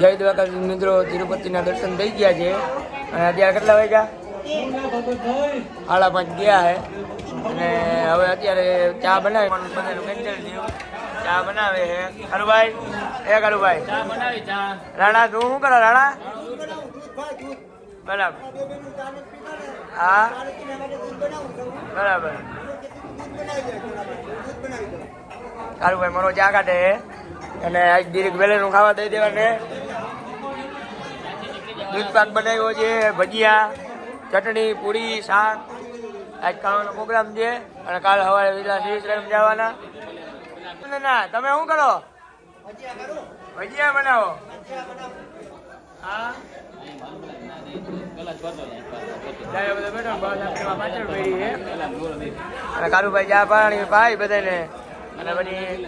જય દ્વારકાધીશ મિત્રો તિરુપતિના દર્શન થઈ ગયા છે. અને અત્યારે કેટલા વાગ્યા? સાડા પાંચ ગયા છે અને હવે અત્યારે ચા બનાવી. બધાનું કેન્સલ થયું. ચા બનાવે છે હરુભાઈ એ હરુભાઈ રાણા તું શું કરો રાણા? બરાબર. હા? બરાબર. કારુભાઈ મારો ચા કાઢે અને આજ દીરીક વેલેનું ખાવા દઈ દેવાને. દૂધ પાક બનાવ્યો છે ભજીયા ચટણી પૂરી શાક. આજ ખાવાનો પ્રોગ્રામ છે અને કાલ સવારે વહેલા શ્રીશ્રમ જવાના. ના, તમે શું કરો? ભજીયા બનાવો. હા? કારુભાઈ ચા પાણી ભાઈ બધાને. અને પછી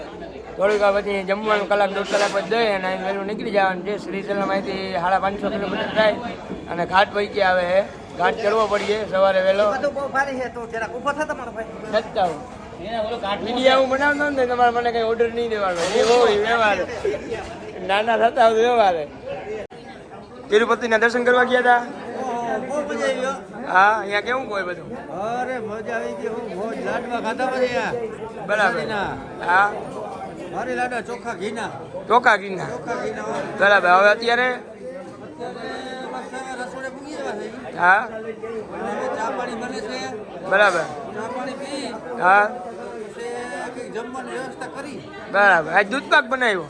થોડીક વાર પછી જમવાનું કલાક દોઢ કલાક પછી દઈ અને અહીં વહેલું નીકળી જવાનું. છે શ્રીશૈલમ અહીંથી સાડા પાંચસો કિલોમીટર થાય અને ઘાટ પૈકી આવે છે. ઘાટ ચડવો પડીએ સવારે વહેલો. સત્તાવું બહુ ભારી છે તો જરાક ઊભો થા તમારો ભાઈ. છતાં વીડિયો હું બનાવતો ને તમારે મને કંઈ ઓર્ડર નહીં દેવાનો. એ હોય વ્યવહાર. નાના થતા હોય વ્યવહાર. તિરુપતિના દર્શન કરવા ગયા હતા બહુ મજા હા. અહીંયા કેવું કોઈ બધું? અરે મજા આવી ગઈ. હું મોજ લાડવા ખાધા પછી બરાબર. હા. ચોખા ઘીના. બરાબર હવે અત્યારે? હા? ચા પાણી બને છે. બરાબર. ચા પાણી પી. હા? બરાબર. આજ દૂધ પાક બનાવ્યો?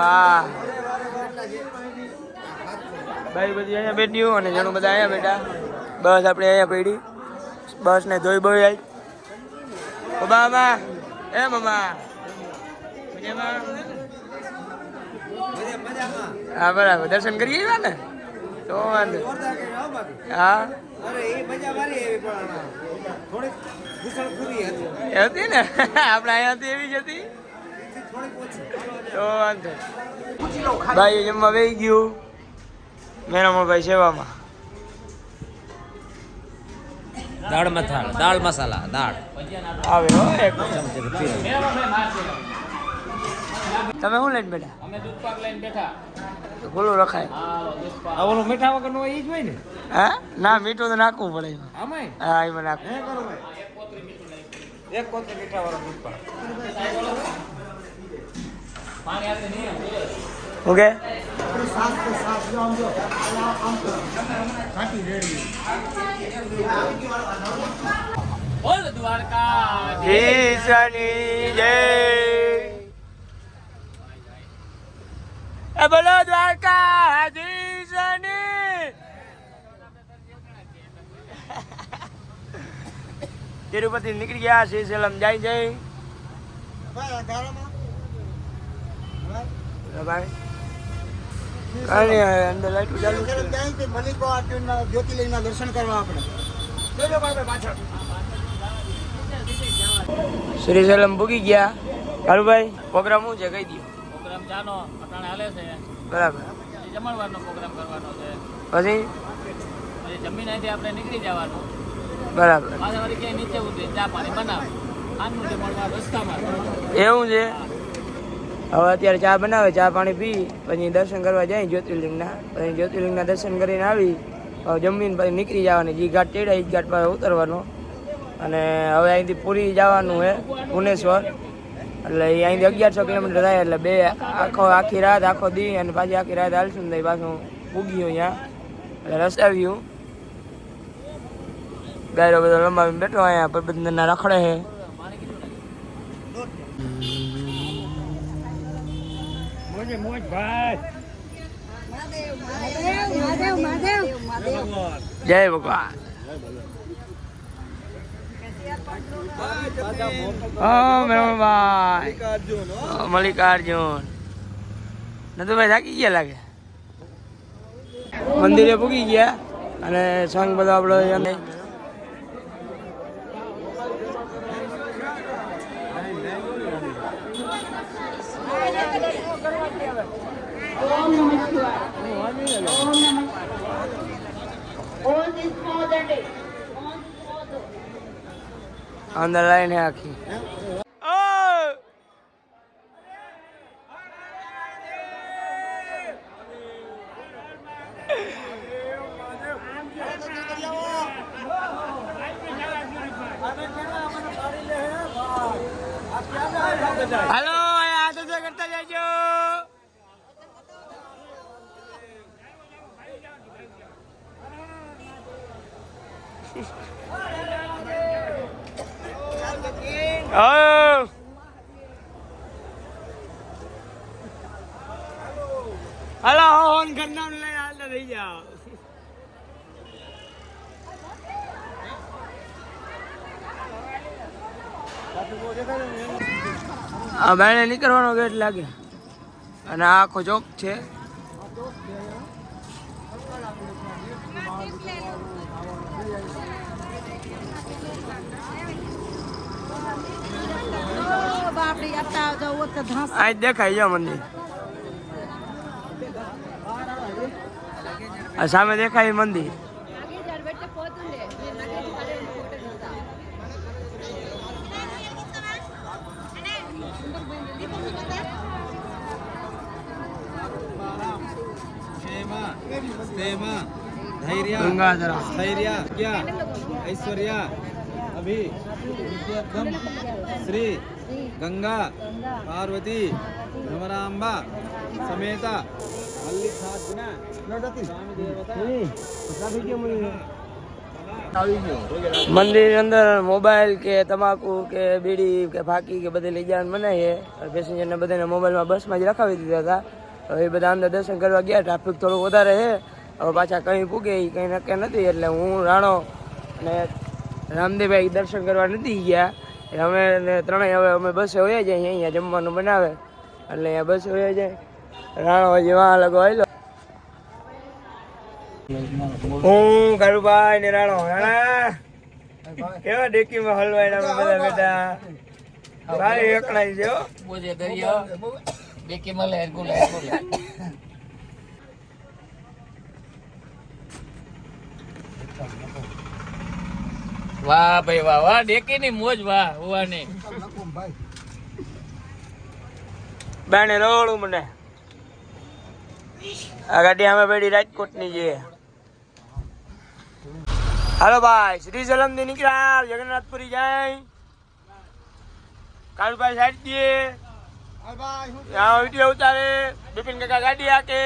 હા. ભાઈ બધી અહીંયા બેઠ્યું અને જણું બધા અહીંયા બેઠા. બસ આપણે અહીંયા પડી બસ ને ધોઈ બોઈ આવી બાબા. એ મમા. હા બરાબર. દર્શન કરી આવ્યા ને? તો વાંધો. હો. હતી ને? આપણે અહીંયા હતી એવી જ હતી? તો વાંધો. ભાઈ જમવા બેસી ગયું. મેરામણભાઈ સેવામાં. દાળ મસાલા દાળ મસાલા દાળ. આવે હો એક. તમે શું લઈને બેઠા? અમે દૂધ પાક લઈને બેઠા. તો રખાય. આ ઓલું મીઠા વગરનું એ જ હોય ને? હા? ના મીઠું તો નાખવું પડે એમાં. આમાં હા એમાં નાખવું. હે કરો ભાઈ. એક કોતરી મીઠા વાળો દૂધ પાક પાણી આપણે નહીં ઓકે? બોલ દ્વારકા જય. એ બોલો દ્વારકાધીશની તિરુપતિ નીકળી ગયા શ્રીશૈલમ જાય જઈ ભાઈ અંદર લાઈટું ચાલુ છે. મલ્લિકાર્જુનના જ્યોતિર્લિંગના દર્શન કરવા આપણે. પાછળ. શ્રીશૈલમ ભૂગી ગયા. કારુભાઈ પ્રોગ્રામ શું છે? કહી દો ચાનો અટાણે હાલે છે. બરાબર. જમણવારનો પ્રોગ્રામ કરવાનો છે. પછી? પછી જમીન અહીંથી આપણે નીકળી જવાનું. બરાબર. પાછા વળી ક્યાંય નીચે ઉતરી ચા પાણી બનાવે. આનું જમણવાર રસ્તામાં એવું છે? હવે અત્યારે ચા બનાવે ચા પાણી પી પછી દર્શન કરવા જાય જ્યોતિર્લિંગના. પછી જ્યોતિર્લિંગના દર્શન કરીને આવી જમીન પછી નીકળી જવાની. જે ઘાટ ચડ્યા એ ઘાટ પાસે ઉતરવાનો. અને હવે અહીંથી પુરી જવાનું છે ભુવનેશ્વર. એટલે અહીંથી અગિયારસો કિલોમીટર થાય એટલે બે આખો આખી રાત આખો દી અને પાછી આખી રાત હાલશું ને પાછું ઉગ્યું અહીંયા. એટલે રસાવ્યું આવ્યું. ગાયરો બધો લંબાવીને બેઠો અહીંયા પોરબંદરના રખડે છે. જય ભગવાન. ઓ, મલ્લિકાર્જુન. નદુભાઈ થાકી ગયા લાગે? મંદિરે પૂગી ગયા અને સંઘ બધો આપણો On the line है आखिर Halo, ya Oh. હલો હોન ઘરના લઈને હાલતા થઈ જાઓ આ બાયણે નીકળવાનો ગેટ લાગે. અને આ આખો ચોક છે બાપડી અત્તા જવો તો ધાસ આ દેખાય જો મંદિર આ સામે દેખાય મંદિર ગંગાધરા સ્થૈર્ય ક્યાં ઐશ્વર્યા અભી વિદ્યાર્થમ શ્રી ગંગા પાર્વતી ભ્રમરાંબા સમેતા મંદિર અંદર મોબાઈલ કે તમાકુ કે બીડી કે ફાકી કે બધે લઈ જવાનું મનાઈએ પેસેન્જરને બધાને મોબાઈલમાં બસમાં જ રખાવી દીધા હતા. હવે એ બધા અંદર દર્શન કરવા ગયા. ટ્રાફિક થોડું વધારે છે. હવે પાછા કંઈ પૂગે કંઈ નક્કી નથી. એટલે હું રાણો અને રામદેવભાઈ દર્શન કરવા નથી ગયા. અમે ત્રણેય હવે અમે બસે હોય જાય અહીંયા જમવાનું બનાવે. એટલે અહીંયા બસે હોય જાય. રાણો હજી વાં લગો આવેલો હું કરુભાઈ ને રાણો. રાણા, કેવા ડેકીમાં હલવાઈ અમે બધા બેટા સારી એકડાઈ છે. બોજે દરિયો. બેકી લહેર હરકું લે. વાહ ભાઈ વાહ વાહ ડેકી ની મોજ વાહ હોવા ને બેને રોડું મને. આ ગાડી અમે બેડી રાજકોટની છે હાલો ભાઈ શ્રી જલમથી નીકળ્યા જગન્નાથપુરી જાય. કાળુભાઈ સાઈડ દે. વીડિયો ઉતારે. બિપિન કાકા ગાડી હાકે.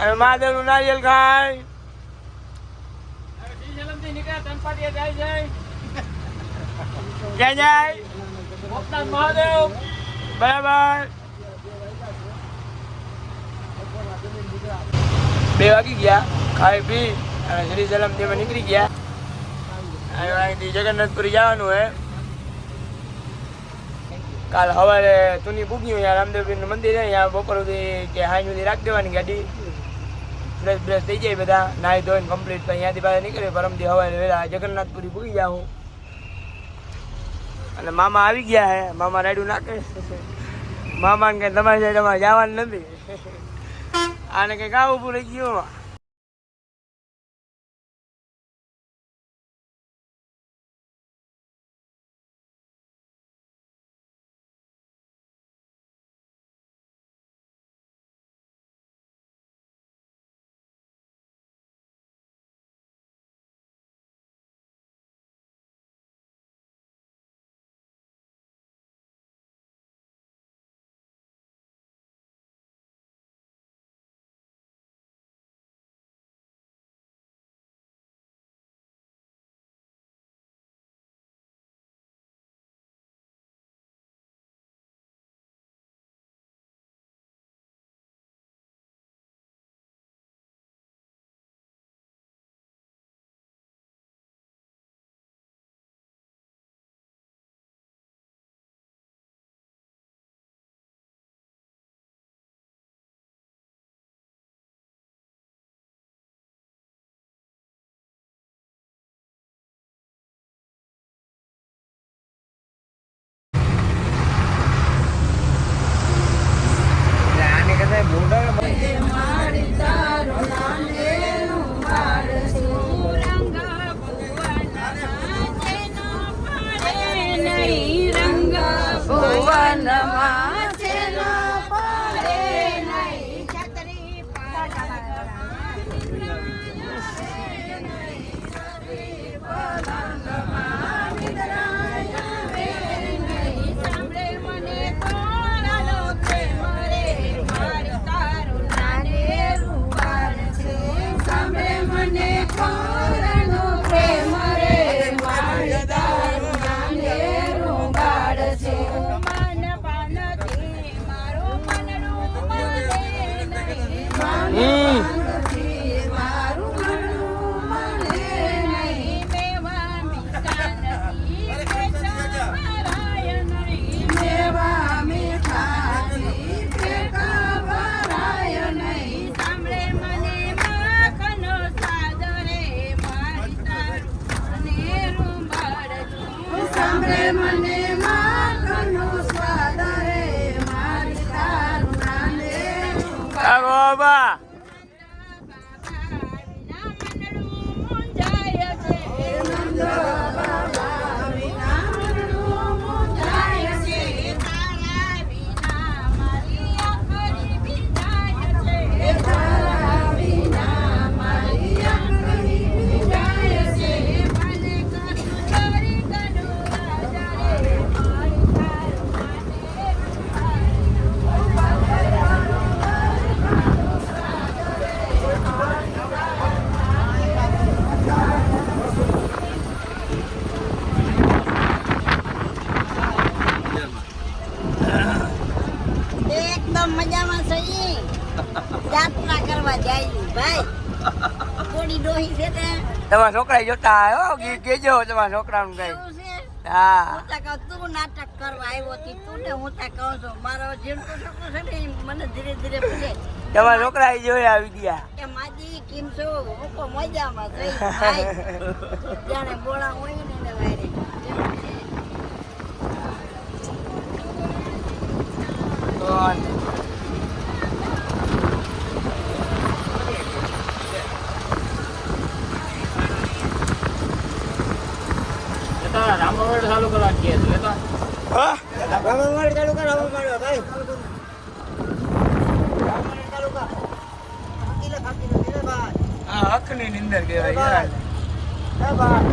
અને મહાદેવનું નારિયેલ ખાય. મહાદેવ. બરાબર. બે વાગી ગયા ખાઈ પી અને શ્રી જલમ તેમાં નીકળી ગયા. અહીંથી જગન્નાથપુરી જવાનું હે. કાલ સવારે તુની પૂગ્યું ત્યાં રામદેવપીરનું મંદિર અહીંયા બપોર સુધી કે હાઈ સુધી રાખી દેવાની ગાડી. ફ્રેશ બ્રેશ થઈ જાય બધા. નાહી ધોઈને કમ્પ્લીટ તો અહીંયાથી પાછા નીકળે. પરમથી હવાઈ વહેલા જગન્નાથપુરી પૂરી જાઉં અને મામા આવી ગયા હે. મામા રાયડું નાખે મામા કે તમારી સાઈડ જવાનું નથી. આને કંઈક આવું રહી ગયું વનમાં છેલા પડે નહીં. છત્રી પાડા તમારા છોકરા જોતા આવ્યો ગીત કેજો તમારા છોકરાનું કઈ. હા. તો તું નાટક કરવા આવ્યો હતી તું ને હું ત્યાં કહું છું મારો જીવતો છોકરો છે ને મને ધીરે ધીરે પૂછે. તમારા છોકરા જોઈ આવી ગયા. કે માજી કેમ છો? હું તો મજામાં ભાઈ. જાણે બોળા હોય ને એને વાયરે. એવું તો રામરોડ ચાલુ કરવા કહે છે લેતો. હા? રામણવાડી ચાલુ કર રામણવાડી ભાઈ. આ હકની નિંદર કહેવાય યાર. આમાં